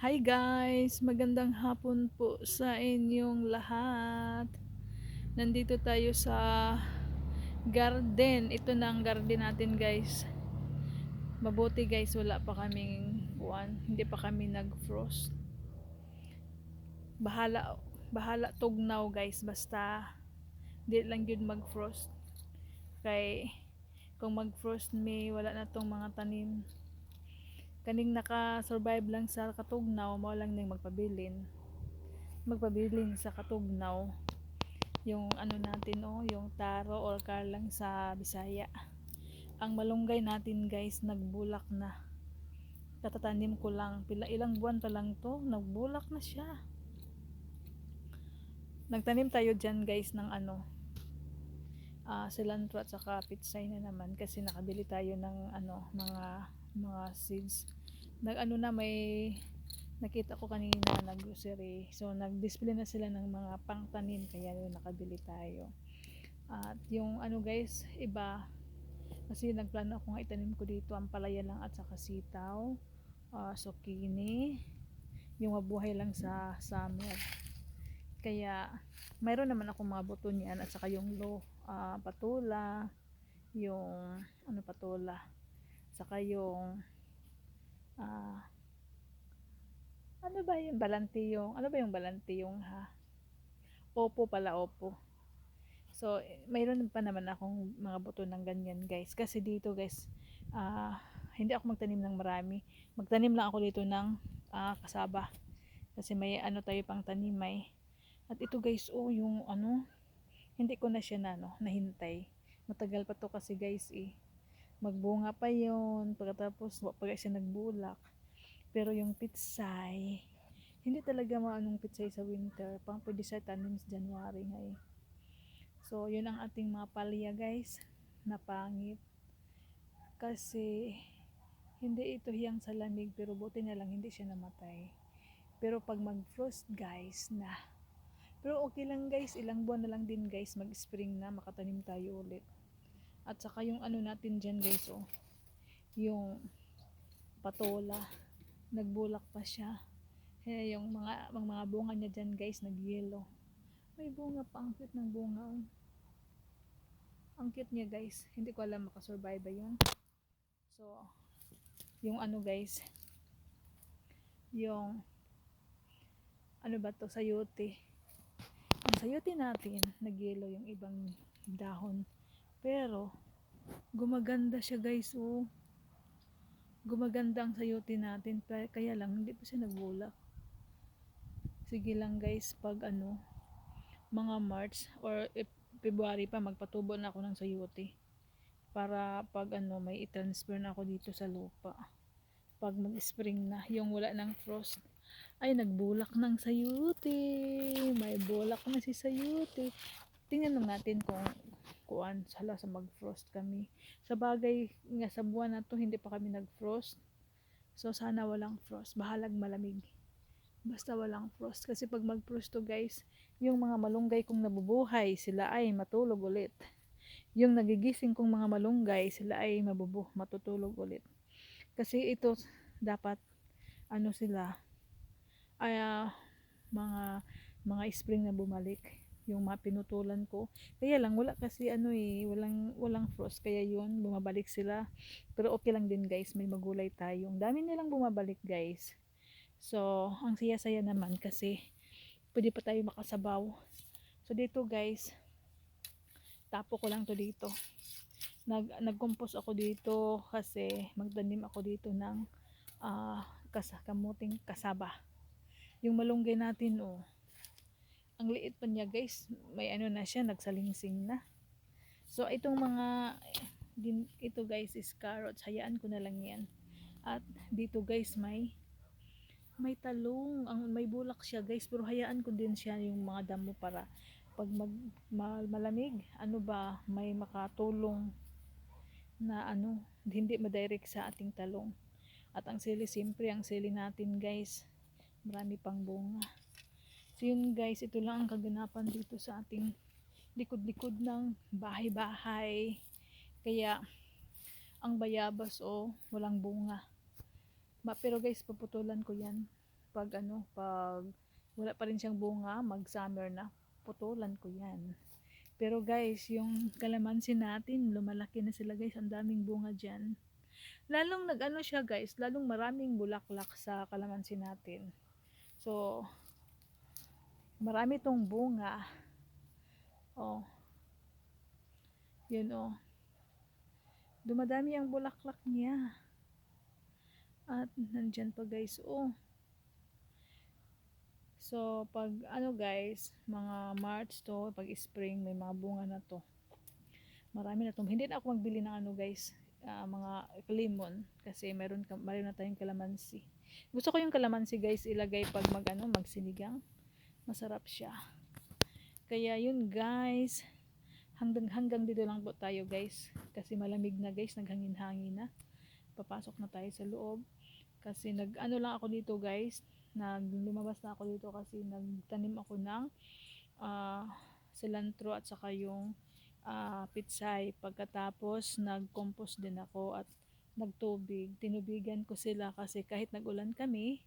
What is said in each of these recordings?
Hi guys! Magandang hapon po sa inyong lahat. Nandito tayo sa garden. Ito na ang garden natin guys. Mabuti guys, wala pa kaming buwan. Hindi pa kami nag-frost. Bahala, bahala tugnaw guys. Basta, di lang yun mag-frost. Kay, kung mag-frost may wala na tong mga tanim kaning naka-survive lang sa katugnaw mo lang ning magpabilin. Magpabilin sa katugnaw. Yung ano natin oh yung taro or karlang sa Bisaya. Ang malunggay natin guys nagbulak na. Tatatanim ko lang. Pila ilang buwan pa lang to nagbulak na siya. Nagtanim tayo dyan guys ng ano uh, cilantro at saka pitsay na naman kasi nakabili tayo ng ano mga mga seeds nag ano na may nakita ko kanina nag grocery so nag display na sila ng mga pangtanim kaya yun nakabili tayo. At yung ano guys iba kasi nagplano ako nga itanim ko dito ang palaya lang at saka sitaw uh, zucchini. Yung mabuhay lang sa summer kaya mayroon naman ako mga buto niyan at saka yung low uh, patula yung ano patula saka yung uh, ano ba yung balanti yung ano ba yung balanti yung ha? Opo pala opo. So mayroon pa naman akong mga buto ng ganyan guys. Kasi dito guys uh, hindi ako magtanim ng marami. Magtanim lang ako dito ng uh, kasaba. Kasi may ano tayo pang tanimay. At ito guys oh yung ano hindi ko na siya na no, nahintay. Matagal pa to kasi guys eh magbunga pa yon pagkatapos pag siya nagbulak. Pero yung pitsay hindi talaga maanong pitsay sa winter. Pang pwede sa tanim sa January nga eh. So yun ang ating mga palya guys na pangit. Kasi hindi ito hiyang sa lamig pero buti na lang hindi siya namatay. Pero pag mag frost guys na. Pero okay lang guys ilang buwan na lang din guys mag spring na makatanim tayo ulit at saka yung ano natin dyan guys oh. Yung patola. Nagbulak pa siya. Kaya yung mga, mga, mga bunga niya dyan guys nag-yellow. May bunga pa. Ang cute ng bunga oh. Ang cute niya guys. Hindi ko alam makasurvive ba yun. So, yung ano guys. Yung ano ba to sayote. Ang sayote natin nag-yellow yung ibang dahon pero, gumaganda siya guys, oh. Gumaganda ang sayote natin, kaya lang hindi pa siya nagbulak. Sige lang guys, pag ano, mga March or February pa, magpatubo na ako ng sayote. Para pag ano, may i-transfer na ako dito sa lupa. Pag mag-spring na, yung wala ng frost, ay nagbulak ng sayote. May bulak na si sayote. Tingnan natin kung kuan sala sa mag-frost kami. Sa bagay nga sa buwan na to hindi pa kami nag-frost. So sana walang frost, bahalag malamig. Basta walang frost kasi pag mag-frost to guys, yung mga malunggay kong nabubuhay, sila ay matulog ulit. Yung nagigising kong mga malunggay, sila ay mabubu, matutulog ulit. Kasi ito dapat ano sila ay uh, mga mga spring na bumalik yung mga pinutulan ko. Kaya lang wala kasi ano eh, walang walang frost kaya yun bumabalik sila. Pero okay lang din guys, may magulay tayo. Ang dami nilang bumabalik guys. So, ang saya-saya naman kasi pwede pa tayo makasabaw. So dito guys, tapo ko lang to dito. Nag nagcompose ako dito kasi magtanim ako dito ng uh, kas kamuting kasaba. Yung malunggay natin oh, ang liit pa niya guys. May ano na siya nagsalingsing na. So itong mga din, ito guys is carrots. Hayaan ko na lang yan. At dito guys may may talong. Ang may bulak siya guys. Pero hayaan ko din siya yung mga damo para pag mag, mal, malamig ano ba may makatulong na ano hindi madirect sa ating talong. At ang sili siyempre ang sili natin guys marami pang bunga So yun guys, ito lang ang kaganapan dito sa ating likod-likod ng bahay-bahay. Kaya ang bayabas o oh, walang bunga. Ma, pero guys, paputulan ko yan. pag ano, pag wala pa rin siyang bunga, mag summer na, putulan ko yan. Pero guys, yung kalamansi natin, lumalaki na sila guys, ang daming bunga dyan. Lalong nag-ano siya guys, lalong maraming bulaklak sa kalamansi natin. So, marami tong bunga. Oh. Yun oh. Dumadami ang bulaklak niya. At nandyan pa guys, oh. So, pag ano guys, mga March to, pag spring, may mga bunga na to. Marami na to. Hindi na ako magbili ng ano guys, ah, mga lemon. Kasi meron, meron na tayong kalamansi. Gusto ko yung kalamansi guys, ilagay pag mag ano, magsinigang. Masarap siya. Kaya yun guys, hanggang hanggang dito lang po tayo guys. Kasi malamig na guys, naghangin-hangin na. Papasok na tayo sa loob. Kasi nag ano lang ako dito guys, nag lumabas na ako dito kasi nagtanim ako ng ah, cilantro at saka yung ah, pitsay. Pagkatapos nag-compost din ako at nagtubig. Tinubigan ko sila kasi kahit nagulan kami,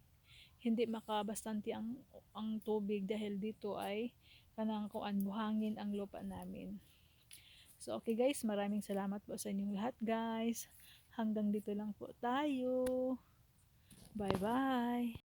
hindi makabastanti ang ang tubig dahil dito ay kanang kuan buhangin ang lupa namin. So okay guys, maraming salamat po sa inyong lahat guys. Hanggang dito lang po tayo. Bye bye.